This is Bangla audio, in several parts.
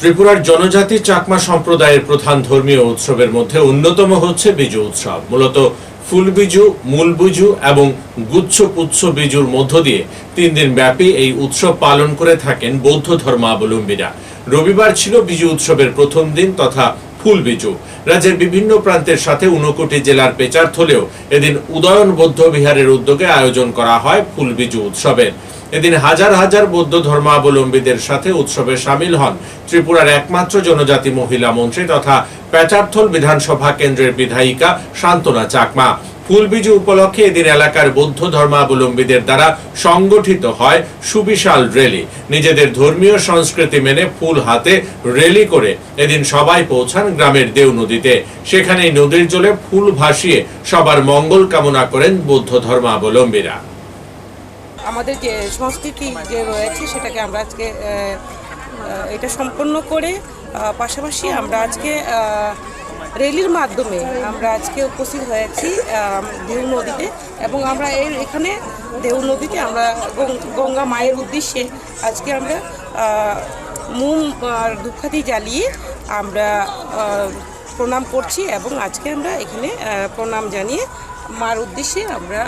ত্রিপুরার জনজাতি চাকমা সম্প্রদায়ের প্রধান ধর্মীয় উৎসবের মধ্যে অন্যতম হচ্ছে বিজু উৎসব। মূলত ফুল বিজু, মূল বিজু এবং গুচ্ছ পুচ্ছ বিজুর মধ্য দিয়ে তিন দিন ব্যাপী এই উৎসব পালন করে থাকেন বৌদ্ধ ধর্মাবলম্বীরা। রবিবার ছিল বিজু উৎসবের প্রথম দিন তথা ফুল বিজু রাজ্যের বিভিন্ন প্রান্তের সাথে উনকোটি জেলার পেচারথলেও এদিন উদয়ন বৌদ্ধ বিহারের উদ্যোগে আয়োজন করা হয় ফুল বিজু উৎসবের। এদিন হাজার হাজার বৌদ্ধ ধর্মাবলম্বীদের সাথে উৎসবে সামিল হন ত্রিপুরার একমাত্র জনজাতি মহিলা মন্ত্রী তথা পেচারথল বিধানসভা কেন্দ্রের বিধায়িকা শান্তনা চাকমা। ফুলবিজু উপলক্ষে এদিন এলাকার বৌদ্ধ ধর্মাবলম্বীদের দ্বারা সংগঠিত হয় সুবিশাল র্যালি নিজেদের ধর্মীয় সংস্কৃতি মেনে ফুল হাতে র্যালি করে এদিন সবাই পৌঁছান গ্রামের দেউ নদীতে। সেখানে নদীর জলে ফুল ভাসিয়ে সবার মঙ্গল কামনা করেন বৌদ্ধ ধর্মাবলম্বীরা। আমাদের যে সংস্কৃতি যে রয়েছে সেটাকে আমরা আজকে এটা সম্পন্ন করে পাশাপাশি আমরা আজকে রেলির মাধ্যমে আমরা আজকে উপস্থিত হয়েছি দেউ নদীতে এবং আমরা এর এখানে দেউ নদীতে আমরা গঙ্গা মায়ের উদ্দেশ্যে আজকে আমরা মুম আর ধূপখাতি জ্বালিয়ে আমরা প্রণাম করছি এবং আজকে আমরা এখানে প্রণাম জানিয়ে মার উদ্দেশ্যে আমরা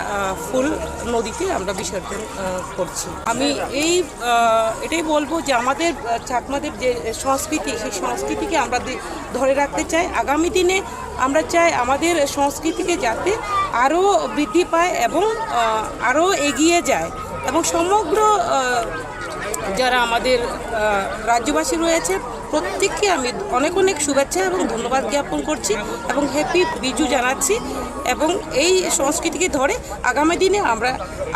ফুল নদীতে আমরা বিসর্জন করছি। আমি এই এটাই বলব যে আমাদের চাকমাদের যে সংস্কৃতি, সেই সংস্কৃতিকে আমরা ধরে রাখতে চাই। আগামী দিনে আমরা চাই আমাদের সংস্কৃতিকে যাতে আরও বৃদ্ধি পায় এবং আরও এগিয়ে যায়। এবং সমগ্র যারা আমাদের রাজ্যবাসী রয়েছে প্রত্যেককে আমি অনেক অনেক শুভেচ্ছা এবং ধন্যবাদ জ্ঞাপন করছি এবং হ্যাপি বিজু জানাচ্ছি এবং এই সংস্কৃতিকে ধরে আগামী দিনে আমরা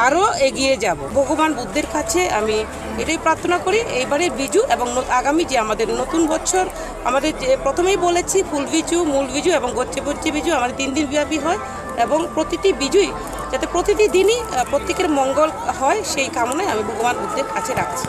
আরও এগিয়ে যাব। ভগবান বুদ্ধের কাছে আমি এটাই প্রার্থনা করি, এইবারে বিজু এবং আগামী যে আমাদের নতুন বছর, আমাদের যে প্রথমেই বলেছি, ফুল বিজু, মূল বিজু এবং গচ্ছে গচ্ছে বিজু আমাদের তিন দিন ব্যাপী হয় এবং প্রতিটি বিজুই যাতে প্রতিটি দিনই প্রত্যেকের মঙ্গল হয়, সেই কামনায় আমি ভগবান বুদ্ধের কাছে রাখছি।